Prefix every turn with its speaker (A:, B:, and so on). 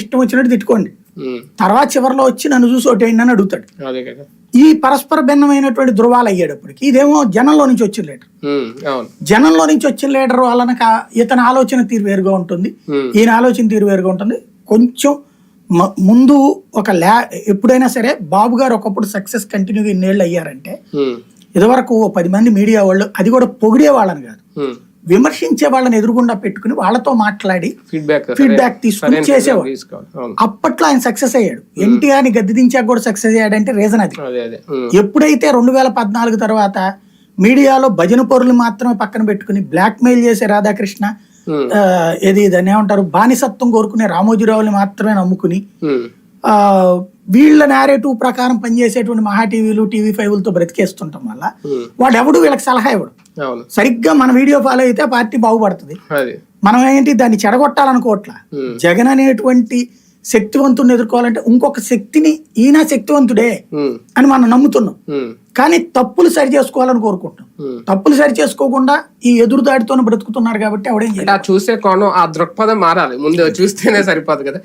A: ఇష్టం వచ్చినట్టు తిట్టుకోండి. తర్వాత చివరిలో వచ్చి నన్ను చూసి ఒకటేండి అని అడుగుతాడు. ఈ పరస్పర భిన్నమైనటువంటి ధృవాలు అయ్యేటప్పటికి ఇదేమో జనంలో నుంచి వచ్చిన లీడర్. జనంలో నుంచి వచ్చిన లీడర్ వలన ఇతని ఆలోచన తీరు వేరుగా ఉంటుంది. ఈయన ఆలోచన తీరు వేరుగా ఉంటుంది. కొంచెం ముందు ఒక ల్యా ఎప్పుడైనా సరే బాబు గారు ఒకప్పుడు సక్సెస్ కంటిన్యూగా ఇన్నేళ్ళు అయ్యారంటే ఇదివరకు ఓ పది మంది మీడియా వాళ్ళు అది కూడా పొగిడే వాళ్ళని కాదు. విమర్శించే వాళ్ళని ఎదురుగుండా పెట్టుకుని వాళ్ళతో మాట్లాడి
B: ఫీడ్బ్యాక్
A: ఫీడ్బ్యాక్ తీసుకుని చేసేవాడు. అప్పట్లో ఆయన సక్సెస్ అయ్యాడు. ఎన్టీఆర్ని గద్దె దించాక కూడా సక్సెస్ అయ్యాడంటే రీజన్ అది.
B: ఉమ్,
A: ఎప్పుడైతే రెండు వేల పద్నాలుగు తర్వాత మీడియాలో భజన పరులు మాత్రమే పక్కన పెట్టుకుని బ్లాక్ మెయిల్ చేసే రాధాకృష్ణ ఆ, ఏది దాన్ని ఏమంటారు బానిసత్వం కోరుకునే రామోజీరావుని మాత్రమే నమ్ముకుని వీళ్ళ నేరేటివ్ ప్రకారం పనిచేసేటువంటి మహా టీవీలు టీవీ ఫైవ్లతో బ్రతికేస్తుంటాం వల్ల వాడు ఎవడు వీళ్ళకి సలహా ఇవ్వడు. సరిగ్గా మన వీడియో ఫాలో అయితే పార్టీ బాగుపడుతుంది. మనం ఏంటి దాన్ని చెడగొట్టాలనుకోవట్లా? జగన్ అనేటువంటి శక్తివంతుడిని ఎదుర్కోవాలంటే ఇంకొక శక్తిని ఈయన శక్తివంతుడే అని మనం నమ్ముతున్నాం. కానీ తప్పులు సరి చేసుకోవాలని కోరుకుంటాం. తప్పులు సరి చేసుకోకుండా ఈ ఎదురుదాడితోనే బ్రతుకుతున్నారు కాబట్టి
B: ఆ చూసే కోణం ఆ దృక్పథం మారాలి. ముందు చూస్తేనే సరిపోదు కదా.